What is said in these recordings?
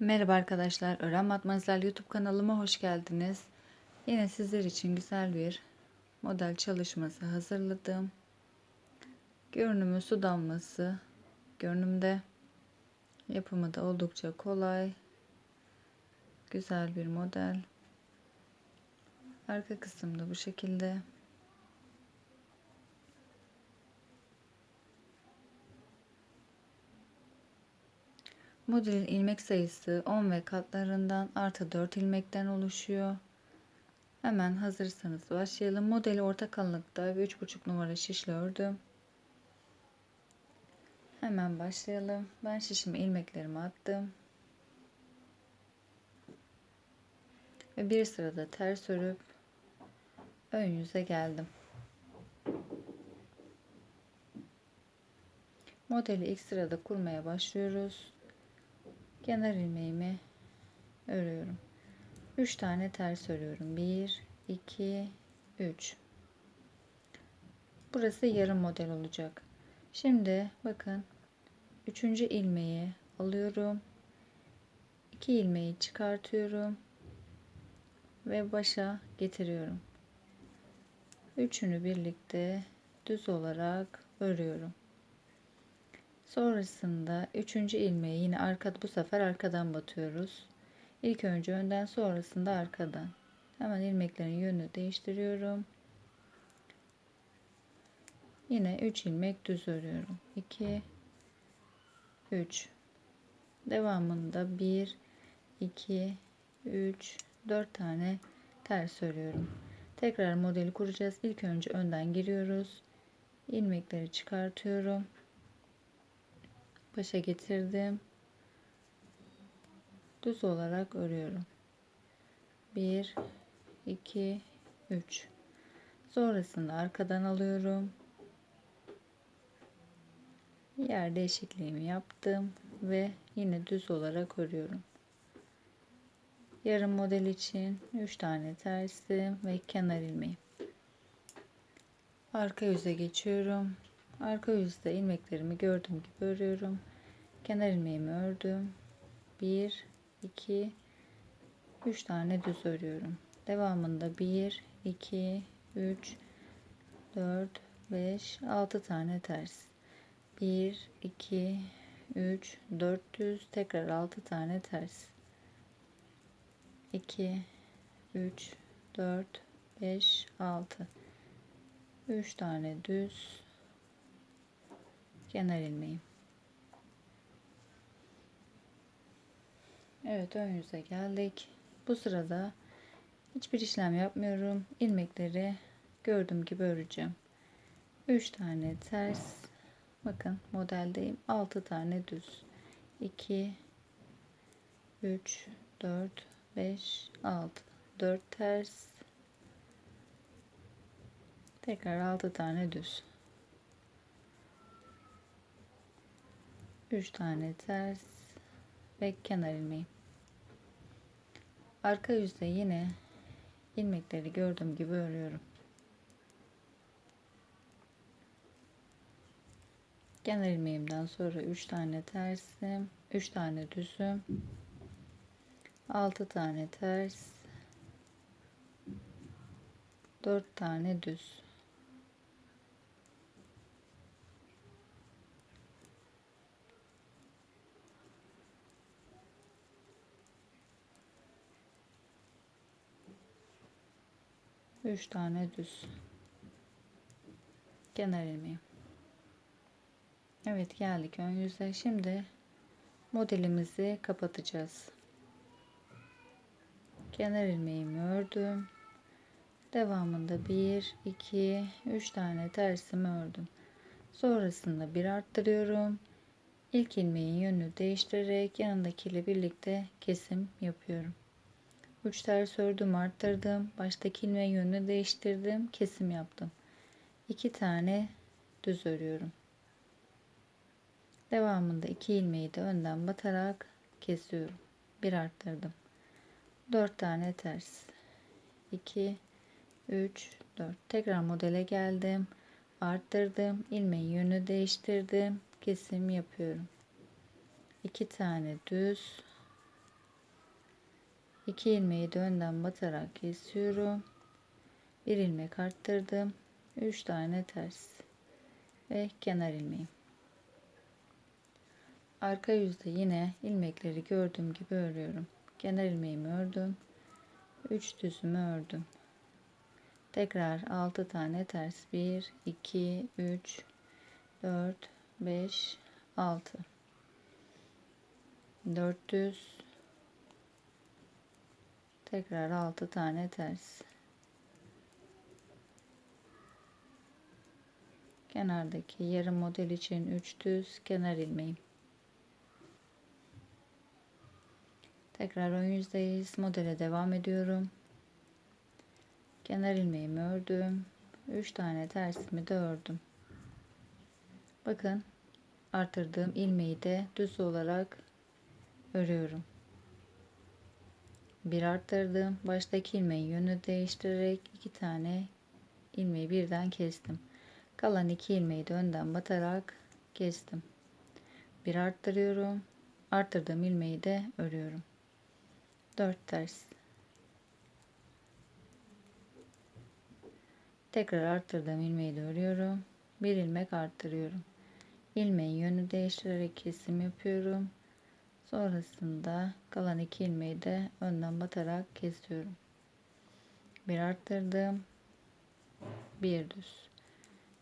Merhaba arkadaşlar, Öğren Matmazel YouTube kanalıma hoş geldiniz. Yine sizler için güzel bir model çalışması hazırladım. Görünümü su damlası. Görünümde yapımı da oldukça kolay. Güzel bir model. Arka kısımda bu şekilde. Modelin ilmek sayısı 10 ve katlarından artı 4 ilmekten oluşuyor. Hemen hazırsanız başlayalım. Modeli orta kalınlıkta ve 3,5 numara şişle ördüm. Hemen başlayalım. Ben şişime ilmeklerimi attım. Ve bir sırada ters örüp ön yüze geldim. Modeli ilk sırada kurmaya başlıyoruz kenar ilmeğimi örüyorum. 3 tane ters örüyorum. 1 2 3 Burası yarım model olacak. Şimdi bakın 3. ilmeği alıyorum. 2 ilmeği çıkartıyorum ve başa getiriyorum. Üçünü birlikte düz olarak örüyorum. Sonrasında üçüncü ilmeği yine arka bu sefer arkadan batıyoruz. İlk önce önden sonrasında arkadan. Hemen ilmeklerin yönünü değiştiriyorum. Yine 3 ilmek düz örüyorum. 2 3 Devamında 1 2 3 4 tane ters örüyorum. Tekrar modeli kuracağız. İlk önce önden giriyoruz. ilmekleri çıkartıyorum başa getirdim. Düz olarak örüyorum. 1 2 3 Sonrasında arkadan alıyorum. Yer değişikliğimi yaptım ve yine düz olarak örüyorum. Yarım model için 3 tane tersim ve kenar ilmeği. Arka yüze geçiyorum. Arka yüzde ilmeklerimi gördüğüm gibi örüyorum. Kenar ilmeğimi ördüm. 1 2 3 tane düz örüyorum. Devamında 1 2 3 4 5 6 tane ters. 1 2 3 4 düz tekrar 6 tane ters. 2 3 4 5 6 3 tane düz kenar ilmeğim. Evet ön yüze geldik. Bu sırada hiçbir işlem yapmıyorum. İlmekleri gördüğüm gibi öreceğim. 3 tane ters. Bakın modeldeyim. 6 tane düz. 2 3 4 5 6 4 ters. Tekrar 6 tane düz. 3 tane ters ve kenar ilmeği. Arka yüzde yine ilmekleri gördüğüm gibi örüyorum. Kenar ilmeğimden sonra 3 tane tersim, 3 tane düzüm, 6 tane ters, 4 tane düz. 3 tane düz kenar ilmeği. Evet geldik ön yüze. Şimdi modelimizi kapatacağız. Kenar ilmeğimi ördüm. Devamında 1, 2, 3 tane tersimi ördüm. Sonrasında bir arttırıyorum. İlk ilmeğin yönünü değiştirerek yanındakiyle birlikte kesim yapıyorum. 3 ters ördüm arttırdım. Baştaki ilmeğin yönünü değiştirdim. Kesim yaptım. 2 tane düz örüyorum. Devamında 2 ilmeği de önden batarak kesiyorum. Bir arttırdım. 4 tane ters. 2 3 4 tekrar modele geldim. Arttırdım. ilmeğin yönünü değiştirdim. Kesim yapıyorum. 2 tane düz 2 ilmeği de önden batarak kesiyorum. Bir ilmek arttırdım. 3 tane ters ve kenar ilmeğim. Arka yüzde yine ilmekleri gördüğüm gibi örüyorum. Kenar ilmeğimi ördüm. 3 düzümü ördüm. Tekrar 6 tane ters. 1 2 3 4 5 6 400 tekrar 6 tane ters. Kenardaki yarım model için 3 düz kenar ilmeğim. Tekrar ön yüzdeyiz. Modele devam ediyorum. Kenar ilmeğimi ördüm. 3 tane tersimi de ördüm. Bakın artırdığım ilmeği de düz olarak örüyorum. Bir arttırdım. Baştaki ilmeğin yönünü değiştirerek iki tane ilmeği birden kestim. Kalan iki ilmeği de önden batarak kestim. Bir arttırıyorum. Arttırdığım ilmeği de örüyorum. 4 ters. Tekrar arttırdığım ilmeği de örüyorum. Bir ilmek arttırıyorum. İlmeğin yönünü değiştirerek kesim yapıyorum. Sonrasında kalan iki ilmeği de önden batarak kesiyorum. Bir arttırdım. Bir düz.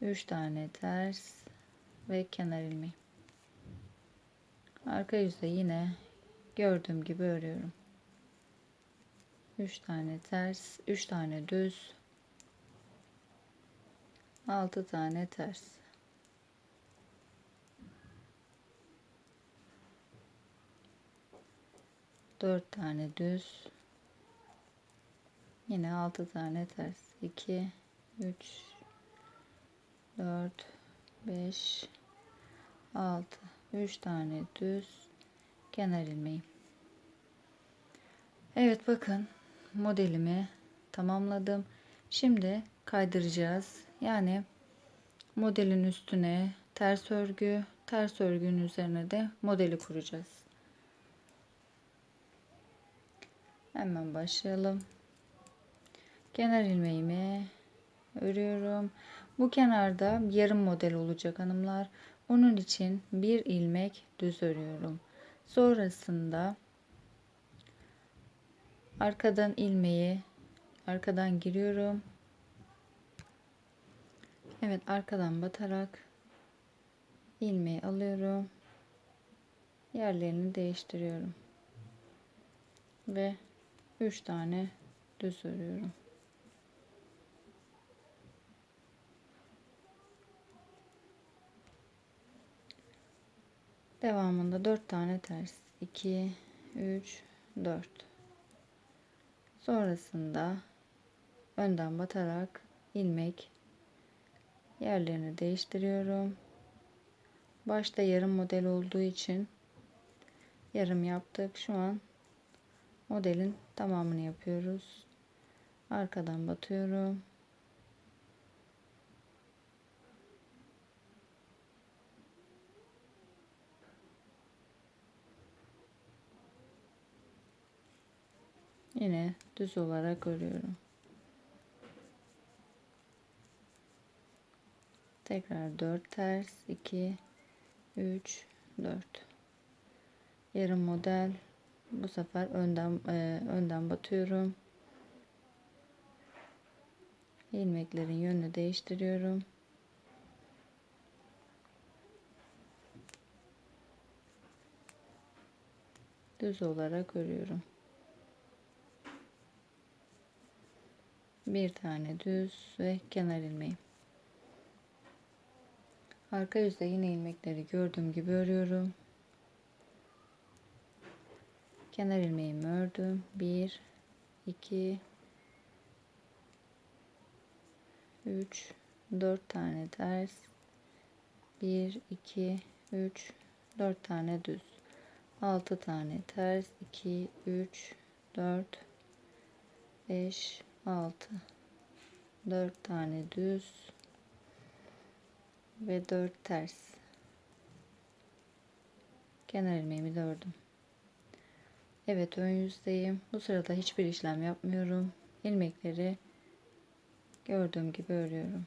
Üç tane ters ve kenar ilmeği. Arka yüzde yine gördüğüm gibi örüyorum. Üç tane ters, üç tane düz, altı tane ters. 4 tane düz. Yine 6 tane ters. 2 3 4 5 6 3 tane düz. Kenar ilmeği. Evet bakın. Modelimi tamamladım. Şimdi kaydıracağız. Yani modelin üstüne ters örgü ters örgünün üzerine de modeli kuracağız Hemen başlayalım. Kenar ilmeğimi örüyorum. Bu kenarda yarım model olacak hanımlar. Onun için bir ilmek düz örüyorum. Sonrasında arkadan ilmeği arkadan giriyorum. Evet arkadan batarak ilmeği alıyorum. Yerlerini değiştiriyorum. Ve 3 tane düz örüyorum. Devamında 4 tane ters. 2 3 4. Sonrasında önden batarak ilmek yerlerini değiştiriyorum. Başta yarım model olduğu için yarım yaptık. Şu an modelin tamamını yapıyoruz. Arkadan batıyorum. Yine düz olarak örüyorum. Tekrar 4 ters 2 3 4 yarım model bu sefer önden e, önden batıyorum. ilmeklerin yönünü değiştiriyorum. Düz olarak örüyorum. Bir tane düz ve kenar ilmeği. Arka yüzde yine ilmekleri gördüğüm gibi örüyorum kenar ilmeğimi ördüm 1 2 3 4 tane ters. 1 2 3 4 tane düz. 6 tane ters. 2 3 4 5 6 4 tane düz ve 4 ters. Kenar ilmeğimi de ördüm Evet ön yüzdeyim. Bu sırada hiçbir işlem yapmıyorum. İlmekleri gördüğüm gibi örüyorum.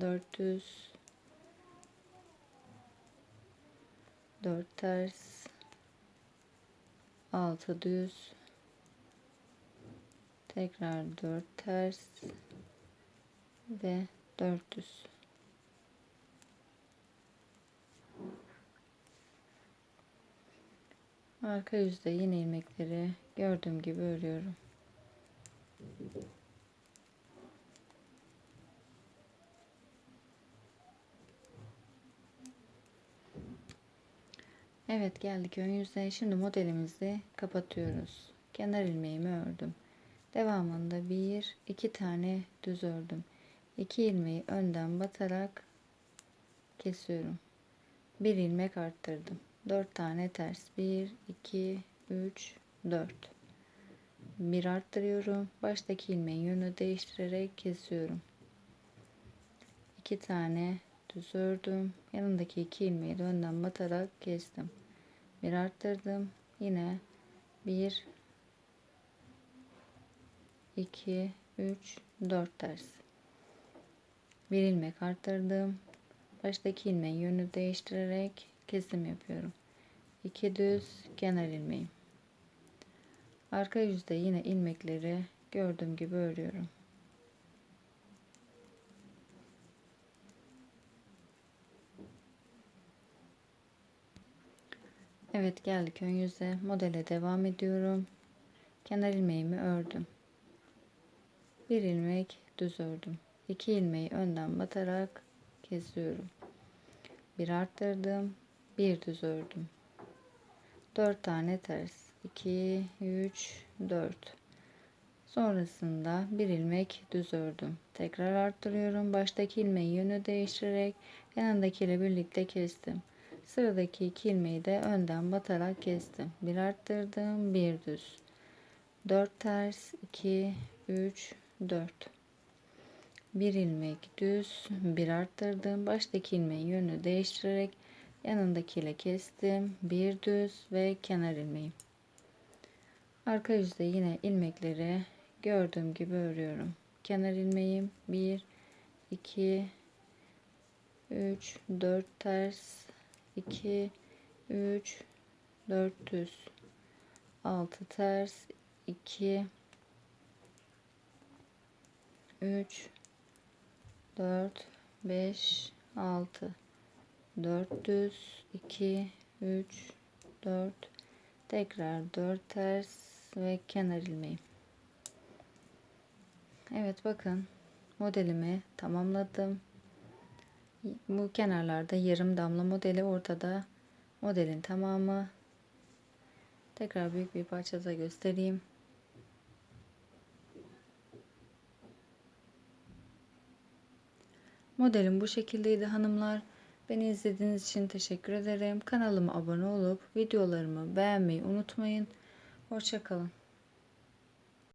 400 4 ters 6 düz tekrar 4 ters ve 400 arka yüzde yine ilmekleri gördüğüm gibi örüyorum Evet geldik ön yüzeye. Şimdi modelimizi kapatıyoruz. Kenar ilmeğimi ördüm. Devamında bir iki tane düz ördüm. İki ilmeği önden batarak kesiyorum. Bir ilmek arttırdım. Dört tane ters. Bir, iki, üç, dört. Bir arttırıyorum. Baştaki ilmeğin yönü değiştirerek kesiyorum. İki tane düz ördüm. Yanındaki iki ilmeği de önden batarak kestim. Bir arttırdım. Yine bir, iki, üç, dört ters. Bir ilmek arttırdım. Baştaki ilmeğin yönü değiştirerek kesim yapıyorum. İki düz kenar ilmeğim. Arka yüzde yine ilmekleri gördüğüm gibi örüyorum. Evet geldik ön yüze. Modele devam ediyorum. Kenar ilmeğimi ördüm. Bir ilmek düz ördüm. İki ilmeği önden batarak kesiyorum. Bir arttırdım. Bir düz ördüm. Dört tane ters. 2, 3, 4. Sonrasında bir ilmek düz ördüm. Tekrar arttırıyorum. Baştaki ilmeği yönü değiştirerek yanındakiyle birlikte kestim. Sıradaki iki ilmeği de önden batarak kestim. Bir arttırdım, bir düz. 4 ters, 2, 3, 4. Bir ilmek düz, bir arttırdım. Baştaki ilmeğin yönünü değiştirerek yanındakiyle kestim. Bir düz ve kenar ilmeği. Arka yüzde yine ilmekleri gördüğüm gibi örüyorum. Kenar ilmeğim 1, 2, 3, 4 ters, 2 3 400 6 ters 2 3 4 5 6 400 2 3 4 tekrar 4 ters ve kenar ilmeği. Evet bakın. Modelimi tamamladım. Bu kenarlarda yarım damla modeli ortada modelin tamamı. Tekrar büyük bir parçada göstereyim. Modelim bu şekildeydi hanımlar beni izlediğiniz için teşekkür ederim. Kanalıma abone olup videolarımı beğenmeyi unutmayın. Hoşçakalın